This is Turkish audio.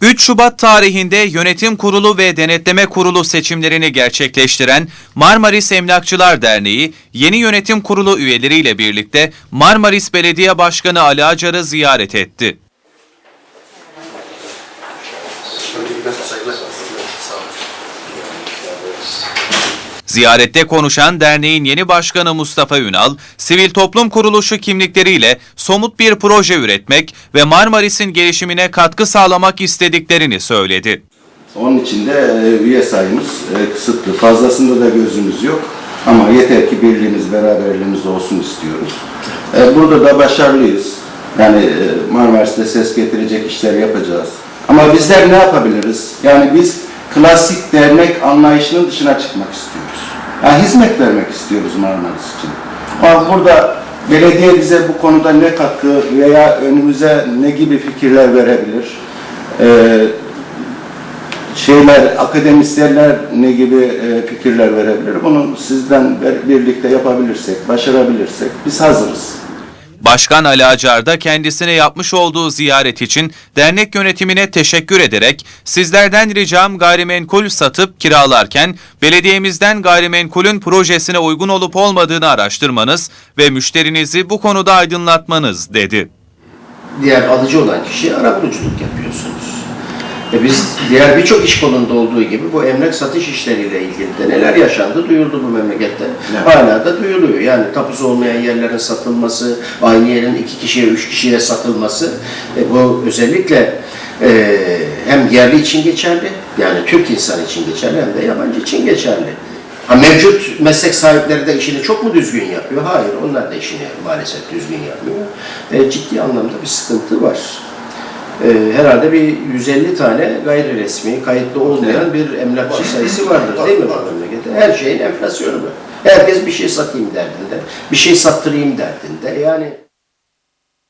3 Şubat tarihinde Yönetim Kurulu ve Denetleme Kurulu seçimlerini gerçekleştiren Marmaris Emlakçılar Derneği, yeni yönetim kurulu üyeleriyle birlikte Marmaris Belediye Başkanı Ali Acar'ı ziyaret etti. Ziyarette konuşan derneğin yeni başkanı Mustafa Ünal, sivil toplum kuruluşu kimlikleriyle somut bir proje üretmek ve Marmaris'in gelişimine katkı sağlamak istediklerini söyledi. Onun için de e, üye sayımız e, kısıtlı. Fazlasında da gözümüz yok. Ama yeter ki birliğimiz, beraberliğimiz olsun istiyoruz. E, Burada da başarılıyız. Yani Marmaris'te ses getirecek işler yapacağız. Ama bizler ne yapabiliriz? Yani biz klasik dernek anlayışının dışına çıkmak istiyoruz. Yani hizmet vermek istiyoruz Marmaris için. Ama burada belediye bize bu konuda ne katkı veya önümüze ne gibi fikirler verebilir? Ee, şeyler, akademisyenler ne gibi e, fikirler verebilir? Bunu sizden birlikte yapabilirsek, başarabilirsek biz hazırız. Başkan Ali Acar da kendisine yapmış olduğu ziyaret için dernek yönetimine teşekkür ederek sizlerden ricam gayrimenkul satıp kiralarken belediyemizden gayrimenkulün projesine uygun olup olmadığını araştırmanız ve müşterinizi bu konuda aydınlatmanız dedi. diğer alıcı olan kişiye arabuluculuk yapıyorsunuz. E biz diğer birçok iş kolunda olduğu gibi bu emlak satış işleriyle ilgili de neler yaşandı duyuldu bu memlekette. Hala da duyuluyor. Yani tapusu olmayan yerlerin satılması, aynı yerin iki kişiye, üç kişiye satılması. E bu özellikle e, hem yerli için geçerli, yani Türk insan için geçerli hem de yabancı için geçerli. Ha, mevcut meslek sahipleri de işini çok mu düzgün yapıyor? Hayır, onlar da işini maalesef düzgün yapmıyor. E, ciddi anlamda bir sıkıntı var. E, herhalde bir 150 tane gayri resmi, kayıtlı olmayan bir emlakçı sayısı vardır değil mi bu memlekette? Her şeyin enflasyonu bu. Herkes bir şey satayım derdinde, bir şey sattırayım derdinde. Yani